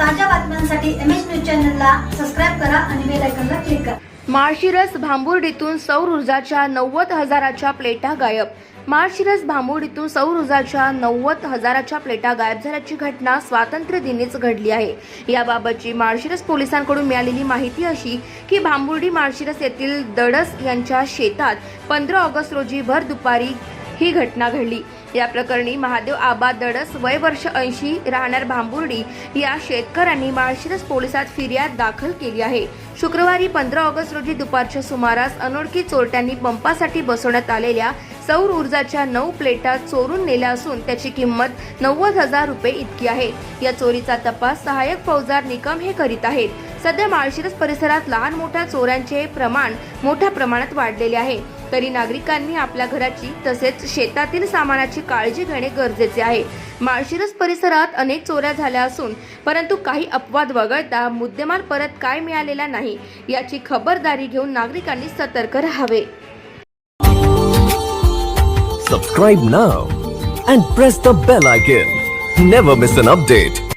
ताज्या बातम्यांसाठी M H news चॅनलला सबस्क्राईब करा आणि बेल आयकॉनला क्लिक करा. माळशिरस भांबुर्डीतून सौर ऊर्जाच्या नव्वद हजाराच्या प्लेटा गायब. माळशिरस भांबुर्डीतून सौर ऊर्जाच्या नव्वद हजाराच्या प्लेटा गायब झाल्याची घटना स्वातंत्र्य दिनीच घडली आहे. याबाबतची माळशिरस पोलिसांकडून मिळालेली माहिती अशी की भांबुर्डी माळशिरस येथील दडस यांच्या शेतात पंधरा ऑगस्ट रोजी भर दुपारी ही घटना घडली. या प्रकरणी महादेव आबा दडस वय वर्ष ऐंशी राहणार भांबुर्डी या शेतकऱ्यांनी माळशिरस पोलिसात फिर्याद दाखल केली आहे. शुक्रवारी पंधरा ऑगस्ट रोजी दुपारच्या सुमारास अनोळखी चोरट्यांनी पंपासाठी बसवण्यात आलेल्या सौर ऊर्जाच्या नऊ प्लेटा चोरून नेल्या असून त्याची किंमत नव्वद हजार रुपये इतकी आहे. या चोरीचा तपास सहाय्यक फौजदार निकम हे करीत आहेत. सध्या माळशिरस परिसरात लहान मोठ्या चोऱ्यांचे प्रमाण मोठ्या प्रमाणात वाढलेले आहे. तरी नागरिकांनी आपल्या घराची तसेच शेतातील सामानाची काळजी घेणे गरजेचे आहे. माळशिरस परिसरात अनेक चोऱ्या झाल्या असून परंतु काही अपवाद वगळता मुद्देमाल परत काय मिळालेला नाही याची खबरदारी घेऊन नागरिकांनी सतर्क राहावे. Subscribe now and press the bell icon never miss an update